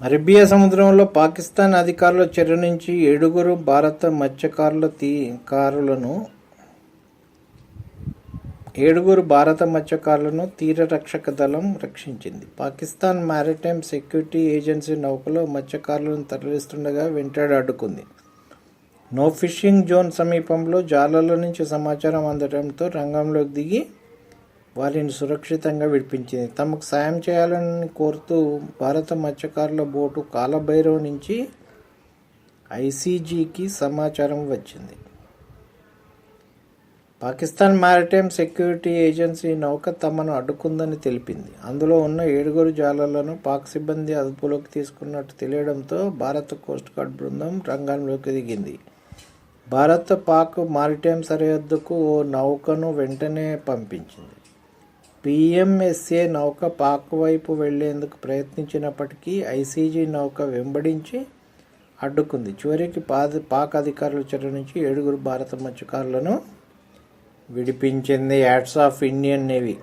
Arabia సముద్రంలో పాకిస్తాన్ అధికారుల చర్య నుంచి ఏడుగురు భారత మత్స్యకారుల తీ కారులను ఏడుగురు భారత మత్స్యకారులను తీర రక్షక దళం రక్షించింది. పాకిస్తాన్ మారిటైమ్ సెక్యూరిటీ ఏజెన్సీ నౌకలో మత్స్యకారులను తరలిస్తుండగా వెంటాడి అడ్డుకుంది. నో ఫిషింగ్ జోన్ సమీపంలో జాలర్ల నుంచి సమాచారం అందడంతో రంగంలోకి దిగి వారిని సురక్షితంగా విడిపించింది. తమకు సాయం చేయాలని కోరుతూ భారత మత్స్యకారుల బోటు కాలభైరవ్ నుంచి ఐసీజీకి సమాచారం వచ్చింది. పాకిస్తాన్ మారిటైమ్ సెక్యూరిటీ ఏజెన్సీ నౌక తమను అడ్డుకుందని తెలిపింది. అందులో ఉన్న ఏడుగురు జాలర్లను పాక్ సిబ్బంది అదుపులోకి తీసుకున్నట్టు తెలియడంతో భారత కోస్ట్ గార్డ్ బృందం రంగంలోకి దిగింది. భారత్ పాక్ మారిటైమ్ సరిహద్దుకు ఓ నౌకను వెంటనే పంపించింది. పిఎంఎస్ఏ నౌక పాక్ వైపు వెళ్ళేందుకు ప్రయత్నించినప్పటికీ ఐసీజీ నౌక వెంబడించి అడ్డుకుంది. చివరికి పాద పాక్ అధికారుల చర్య నుంచి ఏడుగురు భారత మత్స్యకారులను విడిపించింది. Ads of Indian Navy